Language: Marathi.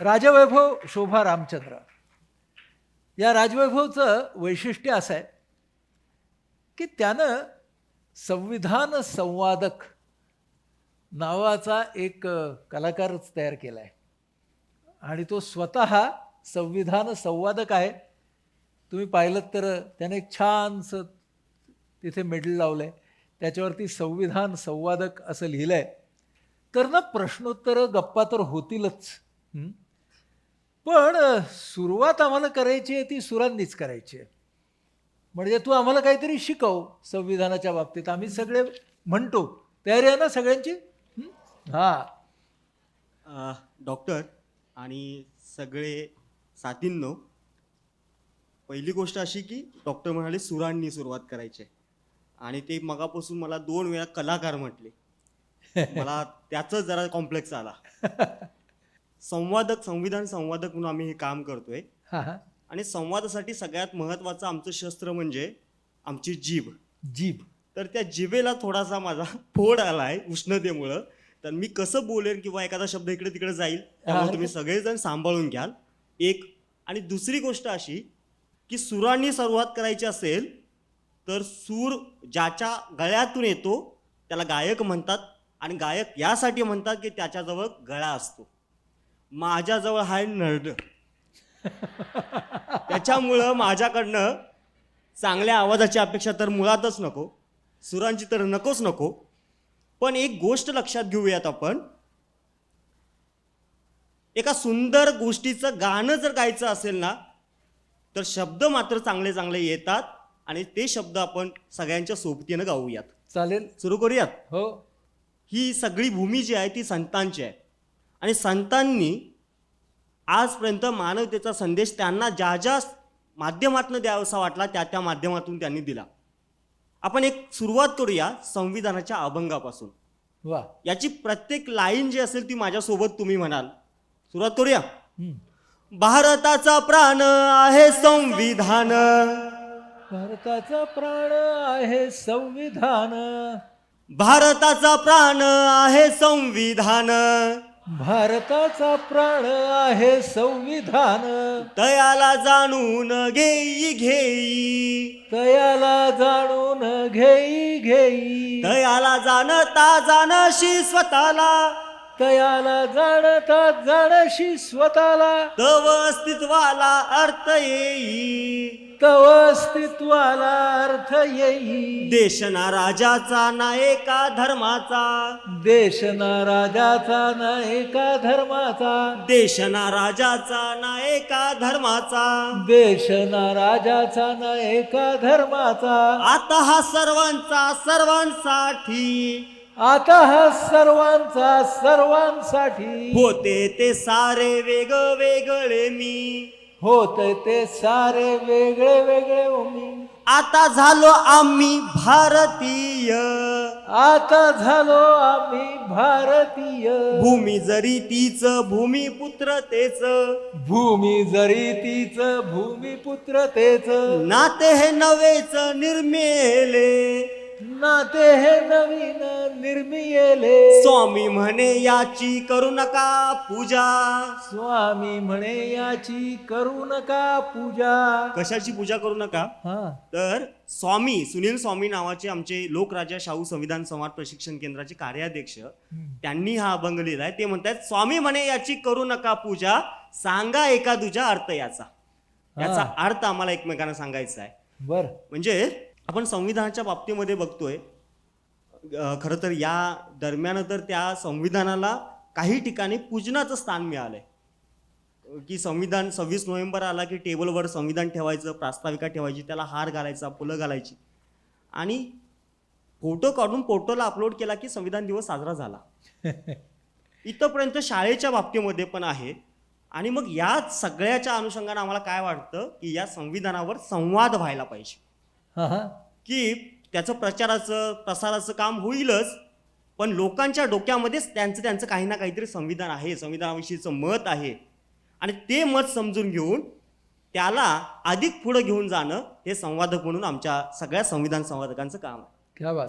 राजवैभव शोभा रामचंद्र. या राजवैभवचं वैशिष्ट्य असं आहे की त्यानं संविधान संवादक नावाचा एक कलाकारच तयार केला आहे आणि तो स्वतः संविधान संवादक आहे. तुम्ही पाहिलं तर त्याने एक छानसं तिथे मेडल लावलं आहे त्याच्यावरती संविधान संवादक असं लिहिलं आहे तर ना प्रश्नोत्तरं गप्पा तर होतीलच. पण सुरुवात आम्हाला करायची आहे ती सुरांनीच करायची आहे. म्हणजे तू आम्हाला काहीतरी शिकव संविधानाच्या बाबतीत. आम्ही सगळे म्हणतो. तयारी आहे ना सगळ्यांची? हं? डॉक्टर आणि सगळे साथींनो पहिली गोष्ट अशी की डॉक्टर म्हणाले सुरांनी सुरुवात करायची. आणि ते मगापासून मला दोन वेळा कलाकार म्हटले. मला त्याचं जरा कॉम्प्लेक्स आला. संवादक संविधान संवादक म्हणून आम्ही हे काम करतोय. हां हां. आणि संवादासाठी सगळ्यात महत्त्वाचं आमचं शस्त्र म्हणजे आमची जीभ. जीभ. तर त्या जिभेला थोडासा माझा फोड आला आहे उष्णतेमुळं. तर मी कसं बोलेन किंवा एखादा शब्द इकडे तिकडे जाईल त्यामुळे तुम्ही सगळेजण सांभाळून घ्याल. एक आणि दुसरी गोष्ट अशी की सुरांनी सुरुवात करायची असेल तर सूर ज्याच्या गळ्यातून येतो त्याला गायक म्हणतात. आणि गायक यासाठी म्हणतात की त्याच्याजवळ गळा असतो. माझ्याजवळ हाय नरड. त्याच्यामुळं माझ्याकडनं चांगल्या आवाजाची अपेक्षा तर मुळातच नको सुरांची तर नकोच नको. पण एक गोष्ट लक्षात घेऊयात आपण. एका सुंदर गोष्टीचं गाणं जर गायचं असेल ना तर शब्द मात्र चांगले चांगले येतात आणि ते शब्द आपण सगळ्यांच्या सोबतीनं गाऊयात. चालेल. सुरू करूयात? हो. ही सगळी भूमी जी आहे ती संतांची आहे. आणि संतांनी आजपर्यंत मानवतेचा संदेश त्यांना ज्या ज्या माध्यमातून द्यावासा वाटला त्या त्या माध्यमातून त्यांनी दिला. आपण एक सुरुवात करूया संविधानाच्या अभंगापासून. वा. याची प्रत्येक लाईन जी असेल ती माझ्यासोबत तुम्ही म्हणाल. सुरुवात करूया. भारताचा प्राण आहे संविधान. भारताचा प्राण आहे संविधान. भारताचा प्राण आहे संविधान. भारताचा प्राण आहे संविधान. तयाला जाणून घेई घेई. तयाला जाणून घेई घेई. तयाला जाणता जाणशी स्वतःला. तयाला जाणता जाणशी स्वतःला. तव अस्तित्वाला अर्थ येई. तव अस्तित्वाला अर्थ येई. देशना राजाचा ना एका धर्माचा. देशना राजाचा ना एका धर्माचा. देशना राजाचा ना एका धर्माचा. देशना राजाचा ना एका धर्माचा. आता हा सर्वांचा सर्वांसाठी आता हा सर्वांचा सर्वांसाठी. होते ते सारे वेग वेगळे मी. होत ते सारे वेगळे वेगळे मी. आता झालो आम्ही भारतीय. आता झालो आम्ही भारतीय. भूमी जरी तीच भूमिपुत्र तेच. भूमी जरी तीच भूमिपुत्र तेच. नाते हे नवेच निर्मेले. नाते हे नवीन निर्मियेले. स्वामी म्हणे याची करू नका पूजा. स्वामी म्हणे याची करू नका पूजा. कशाची पूजा करू नका? हा. तर स्वामी सुनील स्वामी नावाचे आमचे लोकराजा शाहू संविधान संवाद प्रशिक्षण केंद्राचे कार्याध्यक्ष त्यांनी हा अभंग लिहिलाय ते म्हणतात स्वामी म्हणे याची करू नका पूजा सांगा एका दुजा अर्थ याचा. याचा अर्थ आम्हाला एकमेकांना सांगायचा आहे. बर. म्हणजे आपण संविधानाच्या बाबतीमध्ये बघतोय खरं तर या दरम्यान तर त्या संविधानाला काही ठिकाणी पूजनाचं स्थान मिळालंय. की संविधान सव्वीस नोव्हेंबर आला की टेबलवर संविधान ठेवायचं प्रास्ताविका ठेवायची त्याला हार घालायचा फुलं घालायची. आणि फोटो काढून फोटोला अपलोड केला की संविधान दिवस साजरा झाला. इथंपर्यंत शाळेच्या बाबतीमध्ये पण आहे. आणि मग या सगळ्याच्या अनुषंगाने आम्हाला काय वाटतं की या संविधानावर संवाद व्हायला पाहिजे. की त्याचं प्रचाराचं प्रसाराचं काम होईलच पण लोकांच्या डोक्यामध्येच त्यांचं त्यांचं काही ना काहीतरी संविधान आहे संविधानाविषयीचं मत आहे. आणि ते मत समजून घेऊन त्याला अधिक पुढं घेऊन जाणं हे संवादक म्हणून आमच्या सगळ्या संविधान संवादकांचं काम आहे. क्या बात